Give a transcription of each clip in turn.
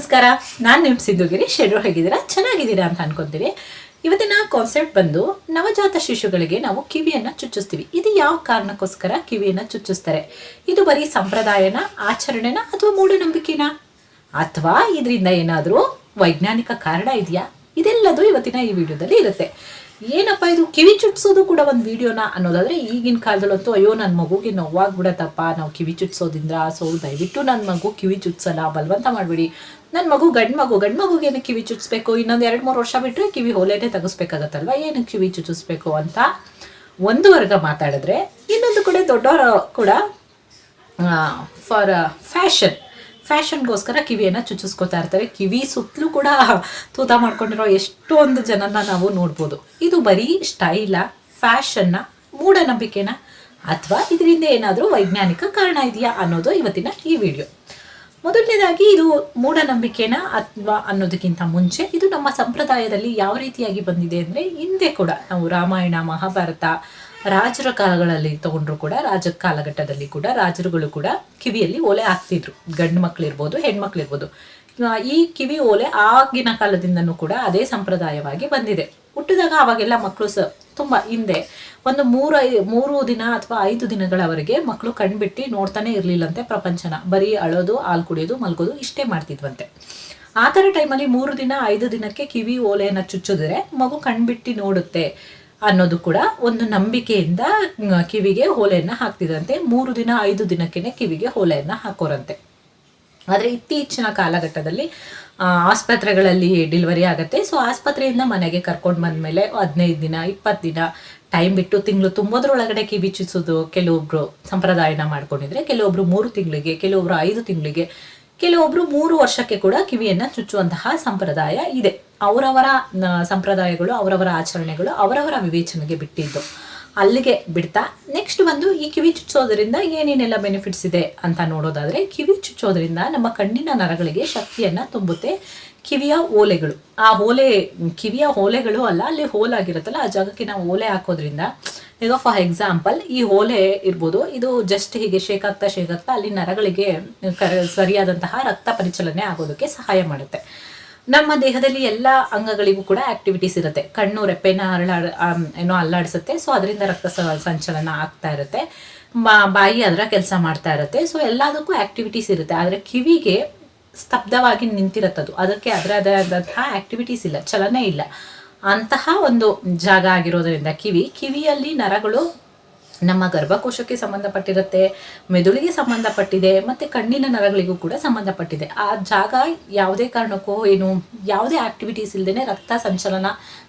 ನಮಸ್ಕಾರ, ನಾನು ನಿಮ್ಮ ಸಿಂಧುಗಿರಿ ಶೆಡ್ರು ಹೇಗಿದ್ದೀರಾ? ಚೆನ್ನಾಗಿದ್ದೀರಾ ಅಂತ ಅನ್ಕೊಂತೀವಿ. ಇವತ್ತಿನ ಕಾನ್ಸೆಪ್ಟ್ ಬಂದು ನವಜಾತ ಶಿಶುಗಳಿಗೆ ನಾವು ಕಿವಿಯನ್ನ ಚುಚ್ಚಿಸ್ತೀವಿ. ಇದು ಯಾವ ಕಾರಣಕ್ಕೋಸ್ಕರ ಕಿವಿಯನ್ನ ಚುಚ್ಚಿಸ್ತಾರೆ? ಇದು ಬರೀ ಸಂಪ್ರದಾಯನ, ಆಚರಣೆನ ಅಥವಾ ಮೂಢನಂಬಿಕೆನಾ? ಅಥವಾ ಇದರಿಂದ ಏನಾದರೂ ವೈಜ್ಞಾನಿಕ ಕಾರಣ ಇದೆಯಾ? ಇದೆಲ್ಲದೂ ಇವತ್ತಿನ ಈ ವಿಡಿಯೋದಲ್ಲಿ ಇರುತ್ತೆ. ಏನಪ್ಪ ಇದು? ಕಿವಿ ಚುಟ್ಸೋದು ಕೂಡ ಒಂದು ವಿಡಿಯೋನ ಅನ್ನೋದಾದ್ರೆ ಈಗಿನ ಕಾಲದಲ್ಲಂತೂ ಅಯ್ಯೋ ನನ್ನ ಮಗುಗೆ ನೋವಾಗ್ಬಿಡತ್ತಪ್ಪ, ನಾವು ಕಿವಿ ಚುಟ್ಸೋದ್ರಿಂದ ಸೊ ದಯವಿಟ್ಟು ನನ್ನ ಮಗು ಕಿವಿ ಚುಟ್ಸಲ್ಲ ಬಲವಂತ ಮಾಡಬೇಡಿ. ನನ್ನ ಮಗು ಗಂಡು ಮಗು, ಗಂಡು ಮಗುಗೆ ಕಿವಿ ಚುಚ್ಬೇಕು ಇನ್ನೊಂದು ಎರಡು ಮೂರು ವರ್ಷ ಬಿಟ್ಟರೆ ಕಿವಿ ಹೊಲೆನೇ ತೆಗಿಸ್ಬೇಕಾಗತ್ತಲ್ವ? ಏನಕ್ಕೆ ಕಿವಿ ಚುಚ್ಚಿಸ್ಬೇಕು ಅಂತ ಒಂದು ವರ್ಗ ಮಾತಾಡಿದ್ರೆ ಇನ್ನೊಂದು ಕಡೆ ದೊಡ್ಡವರು ಕೂಡ ಫಾರ್ ಫ್ಯಾಷನ್. ಫ್ಯಾಷನ್ಗೋಸ್ಕರ ಕಿವಿಯನ್ನು ಚುಚ್ಚಿಸ್ಕೊತಾ ಇರ್ತಾರೆ. ಕಿವಿ ಸುತ್ತಲೂ ಕೂಡ ತೂತ ಮಾಡ್ಕೊಂಡಿರೋ ಎಷ್ಟೊಂದು ಜನನ ನಾವು ನೋಡ್ಬೋದು. ಇದು ಬರೀ ಸ್ಟೈಲ, ಫ್ಯಾಷನ್ನ, ಮೂಢನಂಬಿಕೆನ ಅಥವಾ ಇದರಿಂದ ಏನಾದರೂ ವೈಜ್ಞಾನಿಕ ಕಾರಣ ಇದೆಯಾ ಅನ್ನೋದು ಇವತ್ತಿನ ಈ ವಿಡಿಯೋ. ಮೊದಲನೇದಾಗಿ ಇದು ಮೂಢನಂಬಿಕೆನ ಅಥವಾ ಅನ್ನೋದಕ್ಕಿಂತ ಮುಂಚೆ ಇದು ನಮ್ಮ ಸಂಪ್ರದಾಯದಲ್ಲಿ ಯಾವ ರೀತಿಯಾಗಿ ಬಂದಿದೆ ಅಂದರೆ ಹಿಂದೆ ಕೂಡ ನಾವು ರಾಮಾಯಣ, ಮಹಾಭಾರತ ರಾಜರ ಕಾಲಗಳಲ್ಲಿ ತಗೊಂಡ್ರು ಕೂಡ ರಾಜ ಕಾಲಘಟ್ಟದಲ್ಲಿ ಕೂಡ, ರಾಜರುಗಳು ಕೂಡ ಕಿವಿಯಲ್ಲಿ ಓಲೆ ಹಾಕ್ತಿದ್ರು. ಗಂಡು ಮಕ್ಳಿರ್ಬೋದು ಹೆಣ್ಮಕ್ಳಿರ್ಬೋದು ಈ ಕಿವಿ ಓಲೆ ಆಗಿನ ಕಾಲದಿಂದನೂ ಕೂಡ ಅದೇ ಸಂಪ್ರದಾಯವಾಗಿ ಬಂದಿದೆ. ಹುಟ್ಟಿದಾಗ ಅವಾಗೆಲ್ಲ ಮಕ್ಕಳು ಸ, ತುಂಬ ಹಿಂದೆ ಒಂದು ಮೂರು ಐ, ಮೂರು ದಿನ ಅಥವಾ ಐದು ದಿನಗಳವರೆಗೆ ಮಕ್ಕಳು ಕಣ್ಬಿಟ್ಟು ನೋಡ್ತಾನೆ ಇರಲಿಲ್ಲಂತೆ ಪ್ರಪಂಚನ. ಬರೀ ಅಳೋದು, ಹಾಲು ಕುಡಿಯೋದು, ಮಲ್ಗೋದು ಇಷ್ಟೇ ಮಾಡ್ತಿದ್ವಂತೆ. ಆ ಥರ ಟೈಮಲ್ಲಿ ಮೂರು ದಿನ, ಐದು ದಿನಕ್ಕೆ ಕಿವಿ ಓಲೆಯನ್ನು ಚುಚ್ಚಿದ್ರೆ ಮಗು ಕಣ್ಬಿಟ್ಟು ನೋಡುತ್ತೆ. ಅನ್ನೋದು ಕೂಡ ಒಂದು ನಂಬಿಕೆಯಿಂದ ಕಿವಿಗೆ ಓಲೆಯನ್ನು ಹಾಕ್ತಿದ್ರಂತೆ ಮೂರು ದಿನ, ಐದು ದಿನಕ್ಕೇನೆ ಕಿವಿಗೆ ಓಲೆಯನ್ನು ಹಾಕೋರಂತೆ. ಆದರೆ ಇತ್ತೀಚಿನ ಕಾಲಘಟ್ಟದಲ್ಲಿ ಆಸ್ಪತ್ರೆಗಳಲ್ಲಿ ಡೆಲಿವರಿ ಆಗುತ್ತೆ. ಸೊ, ಆಸ್ಪತ್ರೆಯಿಂದ ಮನೆಗೆ ಕರ್ಕೊಂಡು ಬಂದಮೇಲೆ ಹದಿನೈದು ದಿನ, ಇಪ್ಪತ್ತು ದಿನ ಟೈಮ್ ಬಿಟ್ಟು ತಿಂಗಳು ತುಂಬೋದ್ರೊಳಗಡೆ ಕಿವಿ ಚುಚ್ಚೋದು ಕೆಲವೊಬ್ರು ಸಂಪ್ರದಾಯನ ಮಾಡ್ಕೊಂಡಿದ್ರೆ, ಕೆಲವೊಬ್ರು ಮೂರು ತಿಂಗಳಿಗೆ, ಕೆಲವೊಬ್ರು ಐದು ತಿಂಗಳಿಗೆ ಕೆಲವೊಬ್ರು ಮೂರು ವರ್ಷಕ್ಕೆ ಕೂಡ ಕಿವಿಯನ್ನ ಚುಚ್ಚುವಂತಹ ಸಂಪ್ರದಾಯ ಇದೆ. ಅವರವರ ಸಂಪ್ರದಾಯಗಳು, ಅವರವರ ಆಚರಣೆಗಳು ಅವರವರ ವಿವೇಚನೆಗೆ ಬಿಟ್ಟಿದ್ದು. ಅಲ್ಲಿಗೆ ಬಿಡ್ತಾ ನೆಕ್ಸ್ಟ್ ಬಂದು ಈ ಕಿವಿ ಚುಚ್ಚೋದ್ರಿಂದ ಏನೇನೆಲ್ಲ ಬೆನಿಫಿಟ್ಸ್ ಇದೆ ಅಂತ ನೋಡೋದಾದ್ರೆ, ಕಿವಿ ಚುಚ್ಚೋದ್ರಿಂದ ನಮ್ಮ ಕಣ್ಣಿನ ನರಗಳಿಗೆ ಶಕ್ತಿಯನ್ನ ತುಂಬುತ್ತೆ ಕಿವಿಯ ಓಲೆಗಳು. ಆ ಓಲೆ, ಕಿವಿಯ ಓಲೆಗಳು ಅಲ್ಲ, ಅಲ್ಲಿ ಹೋಲಾಗಿರುತ್ತಲ್ಲ ಆ ಜಾಗಕ್ಕೆ ನಾವು ಓಲೆ ಹಾಕೋದ್ರಿಂದ, ಈಗ ಫಾರ್ ಎಕ್ಸಾಂಪಲ್ ಈ ಓಲೆ ಇರ್ಬೋದು, ಇದು ಜಸ್ಟ್ ಹೀಗೆ ಶೇಕ್ ಆಗ್ತಾ ಶೇಕ್ ಆಗ್ತಾ ಅಲ್ಲಿ ನರಗಳಿಗೆ ಸರಿಯಾದಂತಹ ರಕ್ತ ಪರಿಚಲನೆ ಆಗೋದಕ್ಕೆ ಸಹಾಯ ಮಾಡುತ್ತೆ. ನಮ್ಮ ದೇಹದಲ್ಲಿ ಎಲ್ಲ ಅಂಗಗಳಿಗೂ ಕೂಡ ಆಕ್ಟಿವಿಟೀಸ್ ಇರುತ್ತೆ. ಕಣ್ಣು ರೆಪ್ಪೆನ ಆಮ್, ಏನೋ ಅಲ್ಲಾಡಿಸುತ್ತೆ. ಸೊ ಅದರಿಂದ ರಕ್ತ ಸಂಚಲನ ಆಗ್ತಾ ಇರುತ್ತೆ. ಬಾಯಿ ಅದರ ಕೆಲಸ ಮಾಡ್ತಾ ಇರುತ್ತೆ. ಸೊ ಎಲ್ಲದಕ್ಕೂ ಆಕ್ಟಿವಿಟೀಸ್ ಇರುತ್ತೆ. ಆದರೆ ಕಿವಿಗೆ ಸ್ತಬ್ಧವಾಗಿ ನಿಂತಿರತ್ತದು ಅದಕ್ಕೆ ಅದರದಾದಂತಹ ಆಕ್ಟಿವಿಟೀಸ್ ಇಲ್ಲ. ಚಲನೆ ಇಲ್ಲ. ಅಂತಹ ಒಂದು ಜಾಗ ಆಗಿರೋದರಿಂದ ಕಿವಿ ಕಿವಿಯಲ್ಲಿ ನರಗಳು ನಮ್ಮ ಗರ್ಭಕೋಶಕ್ಕೆ ಸಂಬಂಧಪಟ್ಟಿರುತ್ತೆ, ಮೆದುಳಿಗೆ ಸಂಬಂಧಪಟ್ಟಿದೆ, ಮತ್ತು ಕಣ್ಣಿನ ನರಗಳಿಗೂ ಕೂಡ ಸಂಬಂಧಪಟ್ಟಿದೆ. ಆ ಜಾಗ ಯಾವುದೇ ಕಾರಣಕ್ಕೂ ಏನು, ಯಾವುದೇ ಆಕ್ಟಿವಿಟೀಸ್ ಇಲ್ಲದೇ ರಕ್ತ ಸಂಚಲನ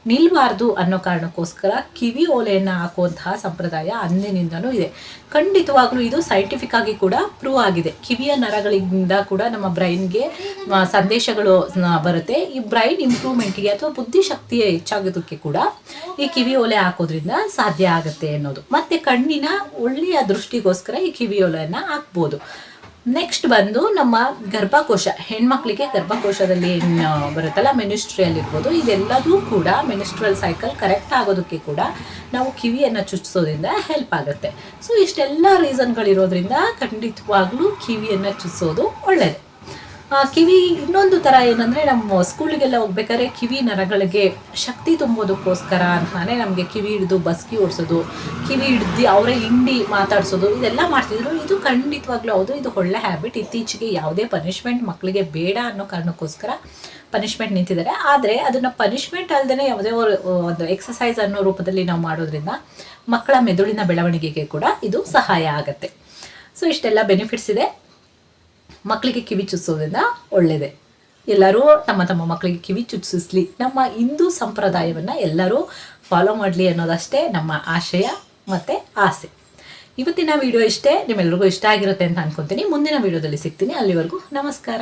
ನಿಲ್ಲಬಾರ್ದು ಅನ್ನೋ ಕಾರಣಕ್ಕೋಸ್ಕರ ಕಿವಿ ಓಲೆಯನ್ನು ಹಾಕುವಂತಹ ಸಂಪ್ರದಾಯ ಅಂದಿನಿಂದನೂ ಇದೆ. ಖಂಡಿತವಾಗ್ಲೂ ಇದು ಸೈಂಟಿಫಿಕ್ ಆಗಿ ಕೂಡ ಪ್ರೂವ್ ಆಗಿದೆ. ಕಿವಿಯ ನರಗಳಿಂದ ಕೂಡ ನಮ್ಮ ಬ್ರೈನ್ಗೆ ಸಂದೇಶಗಳು ಬರುತ್ತೆ. ಈ ಬ್ರೈನ್ ಇಂಪ್ರೂವ್ಮೆಂಟ್ಗೆ ಅಥವಾ ಬುದ್ಧಿಶಕ್ತಿಯ ಹೆಚ್ಚಾಗೋದಕ್ಕೆ ಕೂಡ ಈ ಕಿವಿ ಓಲೆ ಹಾಕೋದ್ರಿಂದ ಸಾಧ್ಯ ಆಗುತ್ತೆ ಅನ್ನೋದು. ಮತ್ತೆ ಕಣ್ಣಿನ ಒಳ್ಳೆಯ ದೃಷ್ಟಿಗೋಸ್ಕರ ಈ ಕಿವಿಯೋಲೆಯನ್ನು ಹಾಕ್ಬೋದು. ನೆಕ್ಸ್ಟ್ ಬಂದು ನಮ್ಮ ಗರ್ಭಕೋಶ, ಹೆಣ್ಮಕ್ಳಿಗೆ ಗರ್ಭಕೋಶದಲ್ಲಿ ಏನು ಬರುತ್ತಲ್ಲ ಮೆನಿಸ್ಟ್ರಿಯಲ್ ಇರ್ಬೋದು, ಇದೆಲ್ಲದೂ ಕೂಡ ಮೆನಿಸ್ಟ್ರಲ್ ಸೈಕಲ್ ಕರೆಕ್ಟ್ ಆಗೋದಕ್ಕೆ ಕೂಡ ನಾವು ಕಿವಿಯನ್ನು ಚುಚ್ಚಿಸೋದ್ರಿಂದ ಹೆಲ್ಪ್ ಆಗುತ್ತೆ. ಸೊ ಇಷ್ಟೆಲ್ಲ ರೀಸನ್ಗಳಿರೋದ್ರಿಂದ ಖಂಡಿತವಾಗ್ಲೂ ಕಿವಿಯನ್ನು ಚುಚ್ಚೋದು ಒಳ್ಳೆಯದು ಕಿವಿ ಇನ್ನೊಂದು ಥರ ಏನಂದರೆ ನಮ್ಮ ಸ್ಕೂಲಿಗೆಲ್ಲ ಹೋಗ್ಬೇಕಾದ್ರೆ ಕಿವಿ ನರಗಳಿಗೆ ಶಕ್ತಿ ತುಂಬೋದಕ್ಕೋಸ್ಕರ ಅಂತಾನೆ ನಮಗೆ ಕಿವಿ ಹಿಡಿದು ಬಸ್ಕಿ ಓಡಿಸೋದು, ಕಿವಿ ಹಿಡ್ದು ಅವರೇ ಹಿಂಡಿ ಮಾತಾಡಿಸೋದು, ಇದೆಲ್ಲ ಮಾಡ್ತಿದ್ರು. ಇದು ಖಂಡಿತವಾಗ್ಲೂ ಹೌದು, ಇದು ಒಳ್ಳೆ ಹ್ಯಾಬಿಟ್ ಇತ್ತೀಚೆಗೆ ಯಾವುದೇ ಪನಿಷ್ಮೆಂಟ್ ಮಕ್ಕಳಿಗೆ ಬೇಡ ಅನ್ನೋ ಕಾರಣಕ್ಕೋಸ್ಕರ ಪನಿಷ್ಮೆಂಟ್ ನಿಂತಿದ್ದಾರೆ. ಆದರೆ ಅದನ್ನು ಪನಿಷ್ಮೆಂಟ್ ಅಲ್ಲದೆ ಯಾವುದೇ ಒಂದು ಎಕ್ಸಸೈಸ್ ಅನ್ನೋ ರೂಪದಲ್ಲಿ ನಾವು ಮಾಡೋದ್ರಿಂದ ಮಕ್ಕಳ ಮೆದುಳಿನ ಬೆಳವಣಿಗೆಗೆ ಕೂಡ ಇದು ಸಹಾಯ ಆಗುತ್ತೆ. ಸೊ ಇಷ್ಟೆಲ್ಲ ಬೆನಿಫಿಟ್ಸ್ ಇದೆ. ಮಕ್ಕಳಿಗೆ ಕಿವಿ ಚುಚ್ಚೋದ್ರಿಂದ ಒಳ್ಳೆಯದೇ ಎಲ್ಲರೂ ತಮ್ಮ ತಮ್ಮ ಮಕ್ಕಳಿಗೆ ಕಿವಿ ಚುಚ್ಚಿಸ್ಲಿ ನಮ್ಮ ಹಿಂದೂ ಸಂಪ್ರದಾಯವನ್ನು ಎಲ್ಲರೂ ಫಾಲೋ ಮಾಡಲಿ ಅನ್ನೋದಷ್ಟೇ ನಮ್ಮ ಆಶಯ ಮತ್ತು ಆಸೆ. ಇವತ್ತಿನ ವಿಡಿಯೋ ಇಷ್ಟೇ, ನಿಮ್ಮೆಲ್ರಿಗೂ ಇಷ್ಟ ಆಗಿರುತ್ತೆ ಅಂತ ಅನ್ಕೊತೀನಿ. ಮುಂದಿನ ವಿಡಿಯೋದಲ್ಲಿ ಸಿಗ್ತೀನಿ. ಅಲ್ಲಿವರೆಗೂ ನಮಸ್ಕಾರ.